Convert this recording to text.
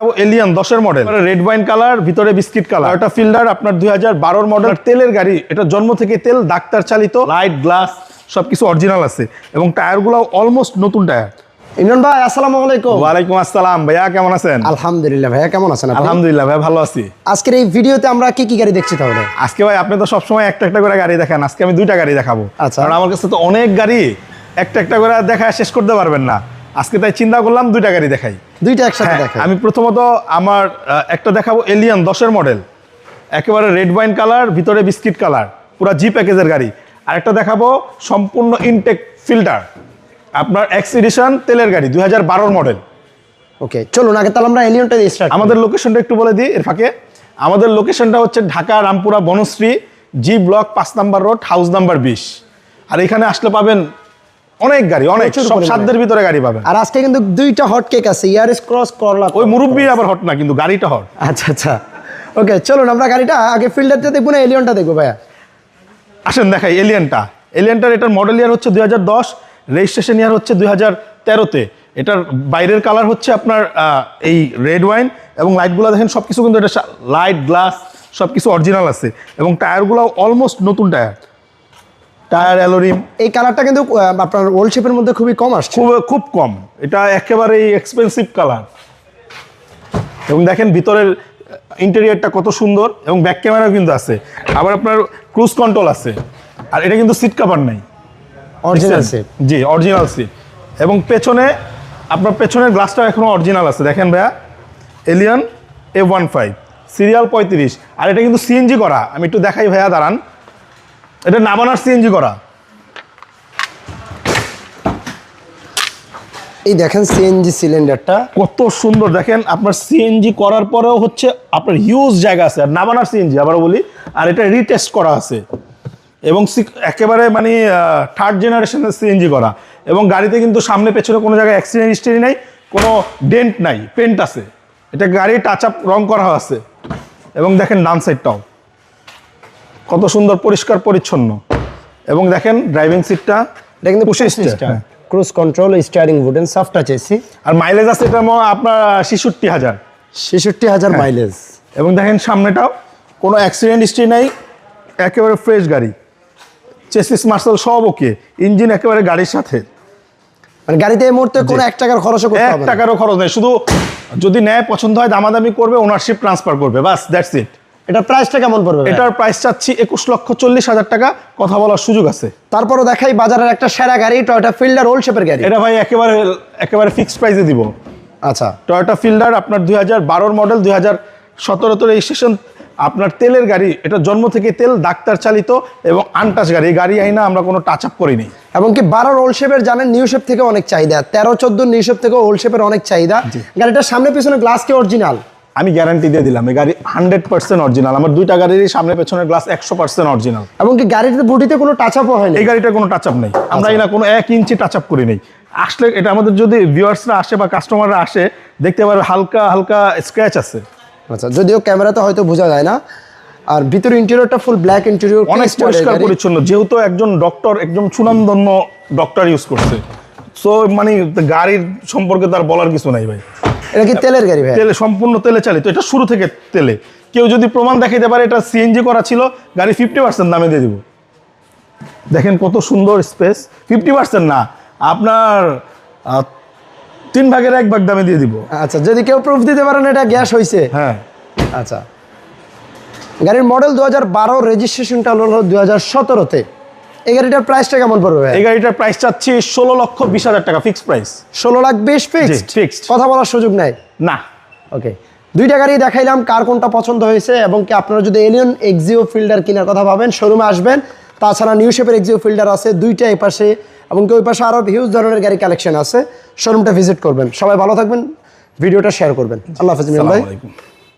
Alien দশের model red wine colour ভিতরে biscuit colour এটা ফিল্ডার আপনার দুই হাজার বারোর মডেল তেলের গাড়ি এটা জন্ম থেকে তেল ডাক্তার চালিত। লাইট গ্লাস সবকিছু অরিজিনাল আছে। এবং টায়ারগুলো অলমোস্ট নতুন টায়ার ইমরান ভাই আসসালামু আলাইকুম। ওয়ালাইকুম আসসালাম। ভাইয়া কেমন আছেন? আলহামদুলিল্লাহ ভাইয়া কেমন আছেন আলহামদুলিল্লাহ ভাই ভালো আছি। আজকের এই ভিডিওতে আমরা কি কি গাড়ি দেখছি তাহলে? আজকে ভাই আপনি তো সবসময় একটা একটা করে গাড়ি দেখান। আজকে আমি দুইটা গাড়ি দেখাবো। আচ্ছা। কারণ আমার কাছে তো অনেক গাড়ি একটা একটা করে দেখা শেষ করতে পারবেন না। আজকে তাই চিন্তা করলাম দুইটা গাড়ি দেখাই। দুইটা একসাথে হ্যাঁ, দেখেন আমি প্রথমত আমার একটা দেখাবো এলিয়ান দশের মডেল একেবারে রেড ওয়াইন কালার ভিতরে বিস্কিট কালার পুরো জি প্যাকেজের গাড়ি। আরেকটা দেখাবো সম্পূর্ণ ইনটেক ফিল্টার আপনার এক্স এডিশন তেলের গাড়ি দুই হাজার বারোর মডেল ওকে চলুন আগে তাহলে আমরা এলিয়নটা দিয়ে স্টার্ট আমাদের লোকেশনটা একটু বলে দিই এর ফাঁকে। আমাদের লোকেশনটা হচ্ছে ঢাকা রামপুরা বনশ্রী জি ব্লক পাঁচ নাম্বার রোড হাউস নাম্বার বিশ। আর এখানে আসলে পাবেন অনেক গাড়ি অনেক সব। সাধ্যের ভিতরে গাড়ি পাবেন। আর আজকে কিন্তু দুইটা হট কেক আছে ইয়ারিস ক্রস করলা ওই মুরব্বী আবার হট না কিন্তু গাড়িটা হট আচ্ছা আচ্ছা। ওকে চলুন আমরা গাড়িটা আগে ফিল্ডারটা দেখব না এলিয়নটা দেখব ভাইয়া? আসেন দেখাই এলিয়ানটা এলিয়ানটার এটার মডেল ইয়ার হচ্ছে দুই হাজার দশ রেজিস্ট্রেশন ইয়ার হচ্ছে দুই হাজার তেরোতে। এটার বাইরের কালার হচ্ছে আপনার এই রেড ওয়াইন এবং লাইটগুলো দেখেন সব কিছু কিন্তু এটা লাইট গ্লাস সব কিছু অরিজিনাল আছে। এবং টায়ারগুলো অলমোস্ট নতুন টায়ার টায়ার অ্যালোরিম এই কালারটা কিন্তু আপনার ওল্ড শেপের মধ্যে খুবই কম আসছে। খুব খুব কম। এটা একেবারেই এক্সপেন্সিভ কালার এবং দেখেন ভিতরের ইন্টেরিয়রটা কত সুন্দর এবং ব্যাক ক্যামেরাও কিন্তু আছে। আবার আপনার ক্রুজ কন্ট্রোল আছে। আর এটা কিন্তু সিট কাভার নাই। অরিজিনাল? শেপ জি অরিজিনাল সিট এবং পেছনে আপনার পেছনের গ্লাসটা এখনও অরিজিনাল আছে। দেখেন ভাইয়া Allion A one five serial পঁয়ত্রিশ। আর এটা কিন্তু সিএনজি করা। আমি একটু দেখাই ভাইয়া দাঁড়ান। এটা নাবানার সিএনজি করা। এই দেখেন সিএনজি সিলিন্ডারটা কত সুন্দর দেখেন আপনার সিএনজি করার পরেও হচ্ছে আপনার হিউজ জায়গা আছে। আর নাবানার সিএনজি আবার বলি আর এটা রিটেস্ট করা আছে। এবং একেবারে মানে থার্ড জেনারেশনের সিএনজি করা। এবং গাড়িতে কিন্তু সামনে পেছনে কোনো জায়গায় অ্যাক্সিডেন্ট হিস্ট্রি নাই কোনো ডেন্ট নাই পেন্ট আছে। এটা গাড়ি টাচ আপ রং করা আছে। এবং দেখেন ডান সাইডটাও কত সুন্দর পরিষ্কার পরিচ্ছন্ন। এবং দেখেন ড্রাইভিং সিটটা এটা কিন্তু হ্যাঁ। Cruise control steering wooden soft touch AC আর মাইলেজ আছে এটা আপনার ছেষট্টি হাজার। ছেষট্টি হাজার মাইলেজ এবং দেখেন সামনেটাও কোনো অ্যাক্সিডেন্ট হিস্ট্রি নাই একেবারে ফ্রেশ গাড়ি। চেসিস মার্শাল সব ওকে ইঞ্জিন একেবারে গাড়ির সাথে। মানে গাড়িতে এই মুহূর্তে কোনো এক টাকার খরচ করতে এক। টাকারও খরচ নেই শুধু যদি নেয় পছন্দ হয় দামাদামি করবে ওনারশিপ ট্রান্সফার করবে বাস দ্যাটস ইট এটার প্রাইসটা কেমন পড়বে এটার প্রাইস চাচ্ছি একুশ লক্ষ চল্লিশ হাজার টাকা। কথা বলার সুযোগ আছে। তারপরও দেখাই বাজারের একটা সেরা গাড়ি টয়োটা ফিল্ডার ওল্ড শেপের গাড়ি। এটা ভাই একেবারে একেবারে ফিক্সড প্রাইসে দিব। আচ্ছা। টয়োটা ফিল্ডার আপনার দুই হাজার বারোর মডেল দুই হাজার সতেরোতে রেজিস্ট্রেশন আপনার তেলের গাড়ি এটা জন্ম থেকে তেল ডাক্তার চালিত এবং আনটাচ গাড়ি। এই গাড়ি আইনা আমরা কোনো টাচ আপ করিনি। এবং কি বারোর ওল্ড শেপের জানেন নিউ শেপ থেকে অনেক চাহিদা। তেরো চোদ্দ নিউ শেপ থেকে ওল্ড শেপের অনেক চাহিদা। গাড়িটার সামনে পিছনে গ্লাস কি অরিজিনাল আমি গ্যারান্টি দিয়ে দিলাম এই গাড়ি হান্ড্রেড পার্সেন্ট অরিজিনাল আমার দুইটা গাড়িরই সামনে পেছনের গ্লাস একশো পার্সেন্ট অরিজিনাল এবং কি গাড়িতে বুটিতে কোনো টাচ আপও হয়নি এই গাড়িটা কোনো টাচ আপ নেই। আমরা এই না কোনো এক ইঞ্চি টাচ আপ করি নেই। আসলে এটা আমাদের যদি ভিউয়ার্সরা আসে বা কাস্টমাররা আসে দেখতে পারবে হালকা হালকা স্ক্র্যাচ আছে। আচ্ছা যদিও ক্যামেরাতে হয়তো বোঝা যায় না। আর ভিতরে ইন্টেরিয়রটা ফুল ব্ল্যাক ইন্টেরিয়র অনেক পরিষ্কার পরিচ্ছন্ন যেহেতু একজন ডক্টর একজন সুনামধন্য ডক্টর ইউজ করছে। সো মানে গাড়ির সম্পর্কে তার বলার কিছু নাই ভাই। এটা কি তেলের গাড়ি ভাই? তেলে সম্পূর্ণ তেলে চালিত। এটা শুরু থেকে তেলে। কেউ যদি প্রমাণ দেখাইতে পারে এটা সিএনজি করা ছিল গাড়ি ফিফটি পার্সেন্ট দামে দিয়ে দিব। দেখেন কত সুন্দর স্পেস ফিফটি পার্সেন্ট না আপনার তিন ভাগের এক ভাগ দামে দিয়ে দিব। আচ্ছা যদি কেউ প্রুফ দিতে পারেন এটা গ্যাস হয়েছে হ্যাঁ। আচ্ছা। গাড়ির মডেল দু হাজার বারো রেজিস্ট্রেশনটা হলো দু হাজার সতেরোতে। এই গাড়িটার প্রাইসটা কেমন পড়বে এই গাড়িটার প্রাইস চাচ্ছি ষোলো লক্ষ বিশ হাজার টাকা ফিক্স প্রাইস ষোলো লাখ বিশ ফিক্সড fixed। কথা বলার সুযোগ নাই? না। ওকে দুইটা গাড়ি দেখাইলাম কার কোনটা পছন্দ হয়েছে এবং কি আপনারা যদি এলিয়ন এক্সিও ফিল্ডার কেনার কথা ভাবেন শোরুমে আসবেন। তাছাড়া নিউ শেপের এক্সিও ফিল্ডার আছে দুইটা এই পাশে এবং কি ওই পাশে আরও হিউজ ধরনের গাড়ি কালেকশন আছে। শোরুমটা ভিজিট করবেন। সবাই ভালো থাকবেন ভিডিওটা শেয়ার করবেন। আল্লাহ হাফিজ ভাই।